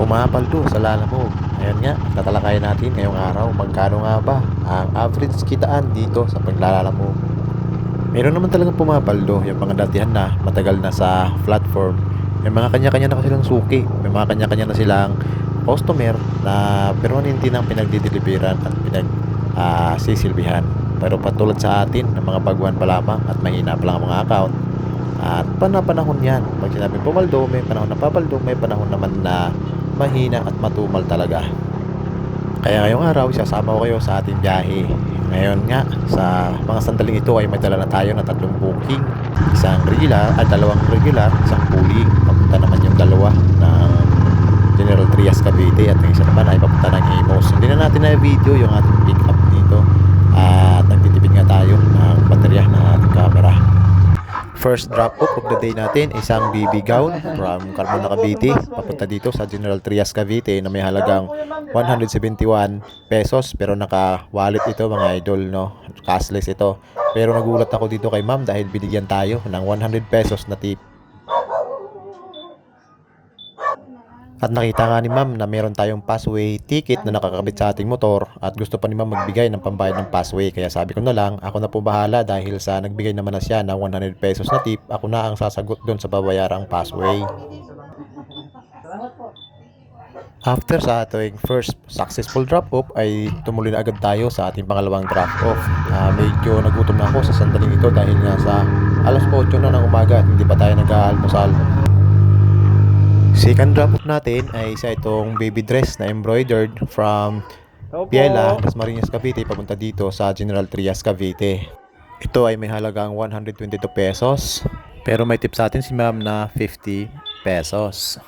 pumapaldo sa lalamog. Ayan nga, tatalakayin natin ngayong araw magkano nga ba ang average kitaan dito sa paglalalamog. Meron naman talagang pumapaldo yung mga datihan na matagal na sa platform. May mga kanya-kanya na silang suki. May mga kanya-kanya na silang customer na permanente nang pinagdideliveran at pinag ah, sisilbihan. Pero patulad sa atin ng mga baguhan pa lamang at mahina pa lang ang mga account, at panapanahon yan. Pag sinabing pumaldo, may panahon na papaldo, may panahon naman na mahina at matumal talaga. Kaya ngayong araw, sasama ko kayo sa ating biyahe. Ngayon nga, sa mga sandaling ito ay may dala na tayo na tatlong booking. Isang regular, at dalawang regular, isang pooling. Papunta naman yung dalawa ng General Trias Cavite at yung isa naman ay papunta ng Imos. Hindi na natin na video yung ating pick up dito. At nagtitipid nga tayo ng baterya ng ating camera. First drop off of the day natin, isang BB gown from Carmona Cavite. Papunta dito sa General Trias Cavite na may halagang 171 pesos. Pero naka wallet ito mga idol no? Cashless ito. Pero nagulat ako dito kay ma'am dahil binigyan tayo ng 100 pesos na tip at nakita nga ni ma'am na meron tayong passway ticket na nakakabit sa ating motor at gusto pa ni ma'am magbigay ng pambayad ng passway kaya sabi ko na lang ako na po bahala dahil sa nagbigay naman na siya ng 100 pesos na tip ako na ang sasagot doon sa babayarang passway After sa ating first successful drop-off ay tumuloy na agad tayo sa ating pangalawang drop-off. Ah, medyo nagutom na ako sa sandaling ito dahil nga sa alas 8 na ng umaga at hindi pa tayo nag-aalmusal. Second drop-off natin ay isa itong baby dress na embroidered from Biela, Las Marinas, Cavite papunta dito sa General Trias, Cavite. Ito ay may halagang 122 pesos. Pero may tip sa atin si ma'am na 50 pesos.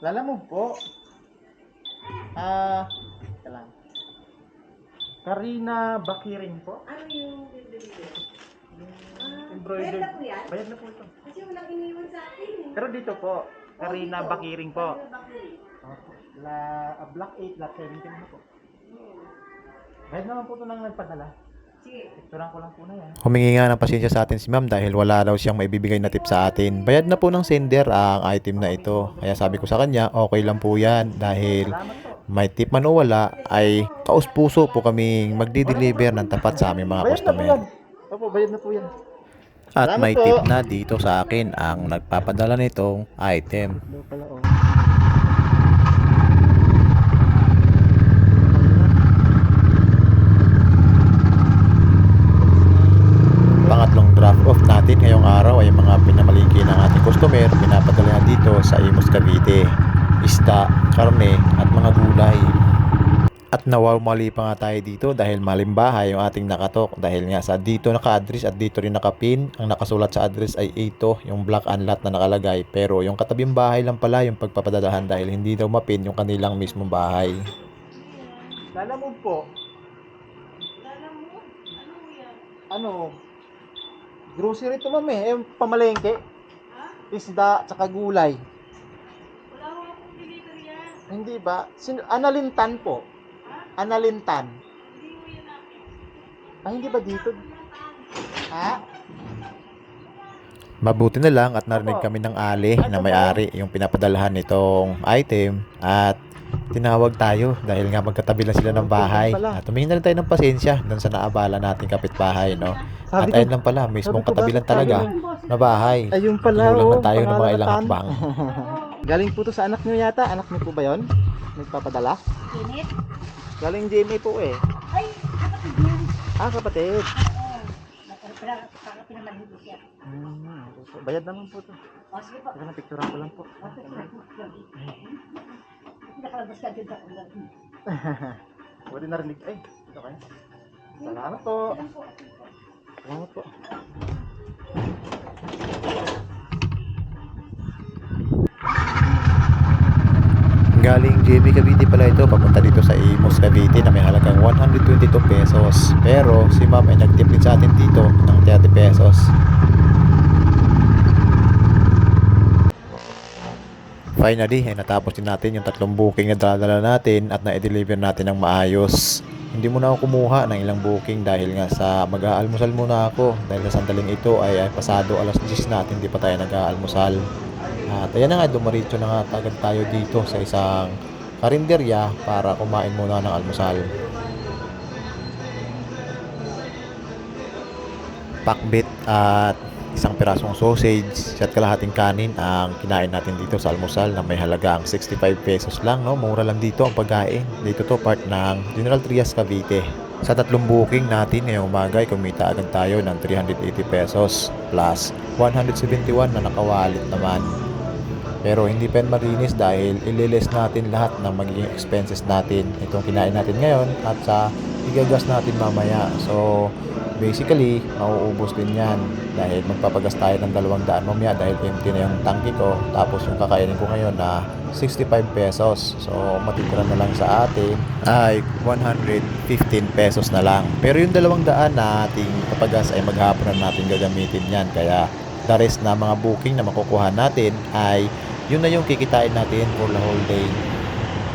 Lalamog po. Ah, lang. Karina Bakiring po. Ano yung bibili Embroidered. Bayad na po yan? Bayad na po ito. Kasi walang iniwan sa akin. eh. Pero dito po, Karina Oh, dito. Bakiring po. Karina Bakiring. Opo. La, ah, Black 8, Black 17 na po. Hmm. Bayad naman po ito nang nagpadala. Sige. Picturean ko lang po na yan. Humingi nga ng pasensya sa atin si ma'am dahil wala daw siyang maibibigay na tip sa atin. Bayad na po ng sender ang item na ito. Kaya sabi ko sa kanya, okay lang po yan dahil Salamat po. may tip man o wala ay kaus-puso po kaming magdi-deliver ng tapat sa aming mga Bayad na po customer. yan. Opo, bayad na po yan. At Salamat may po. tip na dito sa akin ang nagpapadala nitong item. Pala, oh. Pangatlong drop off natin ngayong araw ay mga pinamalingki ng ating customer pinapadala na dito sa Imus Cavite. Isda, karne at mga gulay. At nawawmali pa nga tayo dito dahil malimbahay yung ating nakatok dahil nga sa dito naka-address at dito rin nakapin. Ang nakasulat sa address ay ito, yung black unlat na nakalagay. Pero yung katabing bahay lang pala yung pagpapadalahan dahil hindi daw mapin yung kanilang mismong bahay. Lalamog po. Alam mo? Ano yan? Ano? Grocery to ma'am eh. Pamalengke. Ha? Isda, tsaka gulay. Wala ko akong delivery yan. Hindi ba? Sin Analintan po. Analintan. Akin. Ah, hindi ba dito? Ha? Mabuti na lang at narinig kami ng ali na may-ari yung pinapadalahan nitong item at tinawag tayo dahil nga magkatabi lang sila ng bahay. At tumingin na rin tayo ng pasensya doon sa naabala nating kapitbahay, no? At ayun lang pala, mismong katabi lang talaga na bahay. ayun pala. Kinulang oh, lang tayo ng mga ilang hakbang. Galing po to sa anak niyo yata. Anak niyo po ba yon? Nagpapadala? Init? Galing Jamie po eh. Ay, kapatid yan. Ah, kapatid. Hmm, bayad naman po to. O, sige po. Teka na, picturean ko lang po. Nakalabas ka dyan ako lang. Pwede narinig. Ay, ito kayo. Salamat po. Salamat po. Galing JB Cavite pala ito, papunta dito sa Imus Cavite na may halagang 122 pesos. Pero si ma'am ay nagtip din sa atin dito ng 30 pesos. Finally, ay natapos din natin yung tatlong booking na dala natin at na-deliver natin ng maayos. Hindi muna ako kumuha ng ilang booking dahil nga sa mag-aalmusal muna ako dahil sa sandaling ito ay, ay pasado alas 10 natin hindi pa tayo nag-aalmusal. At ayan na nga, dumaritso na nga agad tayo dito sa isang karinderya para kumain muna ng almusal. Pakbit at isang pirasong sausage at kalahating kanin ang kinain natin dito sa almusal na may halagang 65 pesos lang. No? Mura lang dito ang pagkain. Dito to part ng General Trias Cavite. Sa tatlong booking natin ngayong umaga ay kumita agad tayo ng 380 pesos plus 171 na nakawalit naman. Pero hindi pa yan marinis dahil ililis natin lahat ng magiging expenses natin. Itong kinain natin ngayon at sa igagas natin mamaya. So, basically, mauubos din yan dahil magpapagas tayo ng dalawang daan mamaya dahil empty na yung tangki ko. Tapos yung kakainin ko ngayon na 65 pesos. So, matitira na lang sa atin ay 115 pesos na lang. Pero yung dalawang daan na ating papagas ay maghapon na natin gagamitin yan. Kaya, the rest na mga booking na makukuha natin ay yun na yung kikitain natin for the whole day.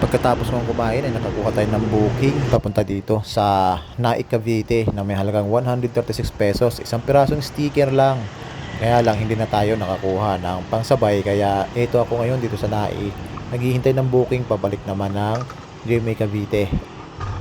Pagkatapos kong kumain ay nakakuha tayo ng booking papunta dito sa Naik Cavite na may halagang 136 pesos. Isang pirasong sticker lang. Kaya lang hindi na tayo nakakuha ng pangsabay kaya ito ako ngayon dito sa Naik. Naghihintay ng booking pabalik naman ng GMA Cavite.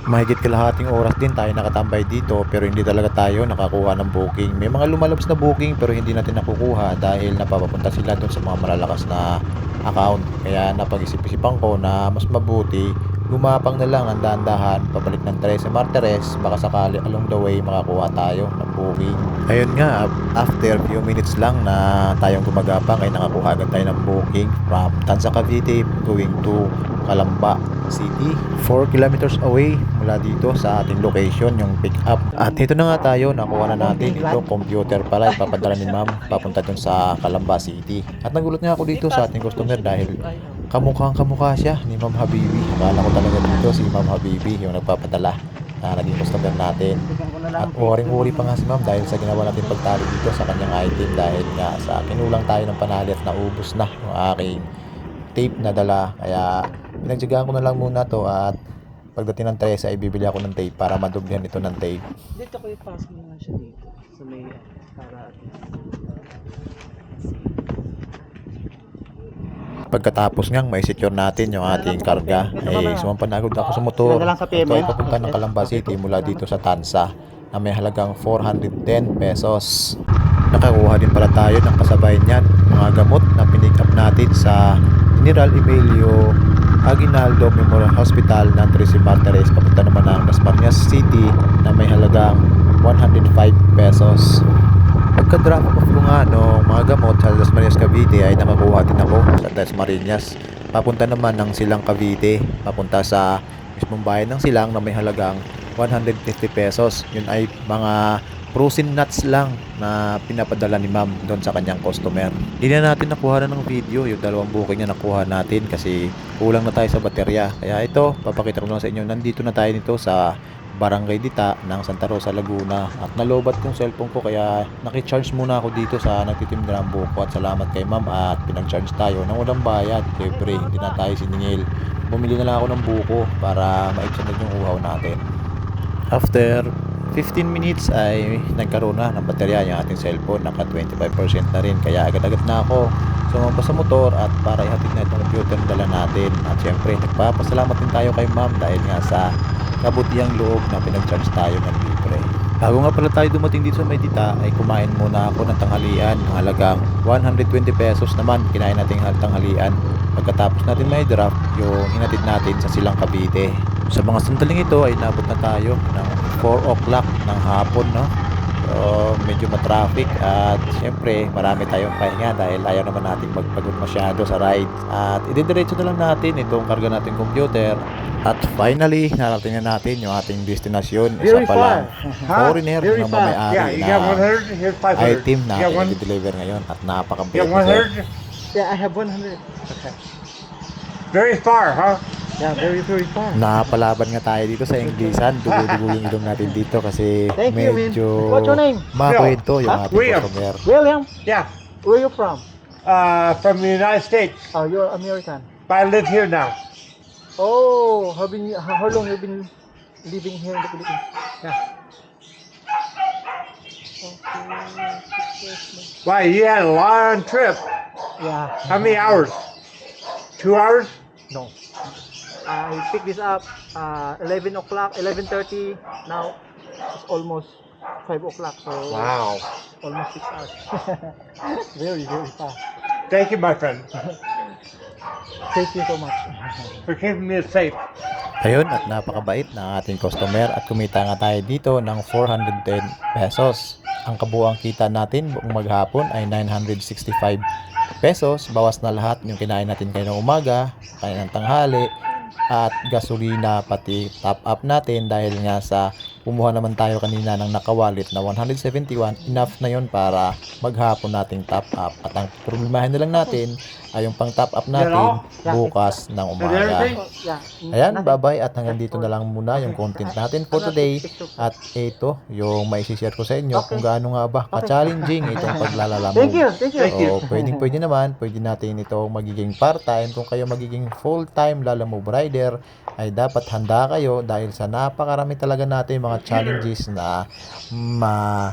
Mahigit kalahating oras din tayo nakatambay dito pero hindi talaga tayo nakakuha ng booking. May mga lumalabas na booking pero hindi natin nakukuha dahil napapapunta sila doon sa mga malalakas na account. Kaya napag-isip-isipan ko na mas mabuti gumapang na lang ang dahan-dahan pabalik ng 13 Martires baka sakali along the way makakuha tayo ng booking. Ayun nga, after few minutes lang na tayong gumagapang ay nakakuha agad tayo ng booking from Tansa Cavite going to Calamba City. 4 kilometers away mula dito sa ating location yung pick up at ito na nga tayo nakuha na natin ito computer pala ipapadala ni ma'am papunta dun sa Calamba City. At nagulat nga ako dito sa ating customer dahil kamukhang kamukha siya ni Ma'am Habibi. Akala ko talaga dito si Ma'am Habibi yung nagpapadala na naging customer natin. At uring-uri pa nga si ma'am dahil sa ginawa natin pagtali dito sa kanyang item dahil nga sa kinulang tayo ng panali at naubos na yung aking tape na dala. Kaya pinagtsagaan ko na lang muna to at pagdating ng 13 ay bibili ako ng tape para madublihan ito ng tape. Dito ko ipasok mo nga siya dito. Sa may para Pagkatapos ngang may secure natin yung ating karga, ay sumampan na agad ako sa motor. Ito ay papunta ng Calamba City mula dito sa Tansa na may halagang 410 pesos. Nakakuha din pala tayo ng kasabay niyan, mga gamot na pinick up natin sa General Emilio Aguinaldo Memorial Hospital ng Tracy Martires papunta naman ng Dasmariñas City na may halagang 105 pesos. Pagka-drop off ko nga no, mga gamot sa Las Marinas Cavite ay nakakuha din ako sa Las Marinas. Papunta naman ng Silang Cavite, papunta sa mismong bayan ng Silang na may halagang 150 pesos. Yun ay mga frozen nuts lang na pinapadala ni ma'am doon sa kanyang customer. Hindi na natin nakuha na ng video yung dalawang booking na nakuha natin kasi kulang na tayo sa baterya. Kaya ito, papakita ko lang sa inyo. Nandito na tayo nito sa Barangay Dita ng Santa Rosa, Laguna at nalobat yung cellphone ko kaya nakicharge muna ako dito sa nagtitinda ng buko at salamat kay ma'am at pinag-charge tayo ng walang bayad libre hindi na tayo siningil bumili na lang ako ng buko para maiksunod yung uhaw natin after 15 minutes ay nagkaroon na ng baterya yung ating cellphone naka 25% na rin kaya agad-agad na ako sumamba sa motor at para ihatid na itong computer na dala natin at syempre nagpapasalamat din tayo kay ma'am dahil nga sa kabutihang loob na pinag-charge tayo ng libre. Bago nga pala tayo dumating dito sa Medita ay kumain muna ako ng tanghalian ng halagang 120 pesos naman kinain natin ang tanghalian pagkatapos natin may draft yung hinatid natin sa Silang Cavite. Sa mga sandaling ito ay nabot na tayo ng 4 o'clock ng hapon no. So, medyo matraffic at syempre marami tayong pahinga dahil ayaw naman natin magpagod masyado sa ride. At ididiretso na lang natin itong karga natin computer. At finally, narating na natin yung ating destinasyon. Isa Very pa lang. Huh? foreigner Very na mamayari Yeah, na got 100, here's 500. item na i-deliver ngayon at 100? Yeah, I have 100. Okay. Very far, huh? Yeah, very very far. Napalaban nga tayo dito sa Inglesan. Dugo-dugo yung ilong natin dito kasi Thank you, man. medyo What's your name? makwento yung Huh? ating William. customer. William, Yeah. where you from? Uh, from the United States. Oh, you're American. But I live here now. Oh, how been how, how long you been living here in the Philippines. Yeah. Okay. Wow, you had a long trip. Yeah. How many hours? Two hours? No. I picked this up uh, 11 o'clock, 11.30. Now, it's almost 5 o'clock. So, Wow. almost 6 hours. very, very fast. Thank you, my friend, Thank you so much. for keeping me safe. Ayun at napakabait na ating customer at kumita nga tayo dito ng 410 pesos. Ang kabuang kita natin buong maghapon ay 965 pesos. Bawas na lahat yung kinain natin kayo ng umaga, kain ng tanghali, at gasolina pati top up natin dahil nga sa kumuha naman tayo kanina ng nakawalit na 171 enough na yon para maghapon nating top up. At ang problemahin na lang natin ay yung pang top up natin bukas ng umaga. Ayan, bye-bye at hanggang dito na lang muna yung content natin for today. At ito, yung may share ko sa inyo kung gaano nga ba ka-challenging itong paglalala mo. Thank you, thank you. So, pwedeng pwede naman, pwede natin ito magiging part-time. Kung kayo magiging full-time Lala Move Rider, ay dapat handa kayo dahil sa napakarami talaga natin mga challenges na ma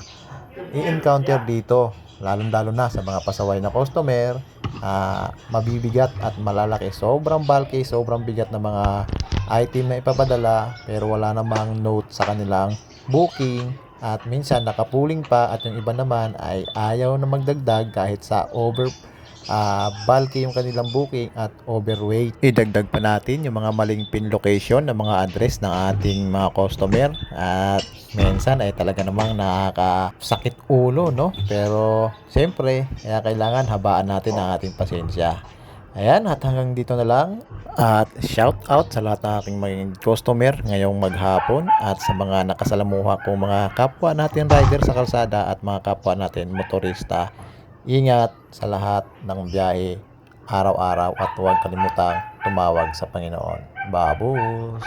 i-encounter dito. Lalong-lalo na sa mga pasaway na customer, ah, mabibigat at malalaki. Sobrang bulky, sobrang bigat na mga item na ipapadala pero wala namang note sa kanilang booking at minsan nakapuling pa at yung iba naman ay ayaw na magdagdag kahit sa over ah, bulky yung kanilang booking at overweight. Idagdag pa natin yung mga maling pin location ng mga address ng ating mga customer at minsan ay talaga namang nakakasakit ulo no pero siyempre kaya kailangan habaan natin ang ating pasensya. Ayan, at hanggang dito na lang. At shout out sa lahat ng aking mga customer ngayong maghapon at sa mga nakasalamuha kong mga kapwa natin rider sa kalsada at mga kapwa natin motorista. Ingat sa lahat ng biyahe araw-araw at huwag kalimutang tumawag sa Panginoon. Babus!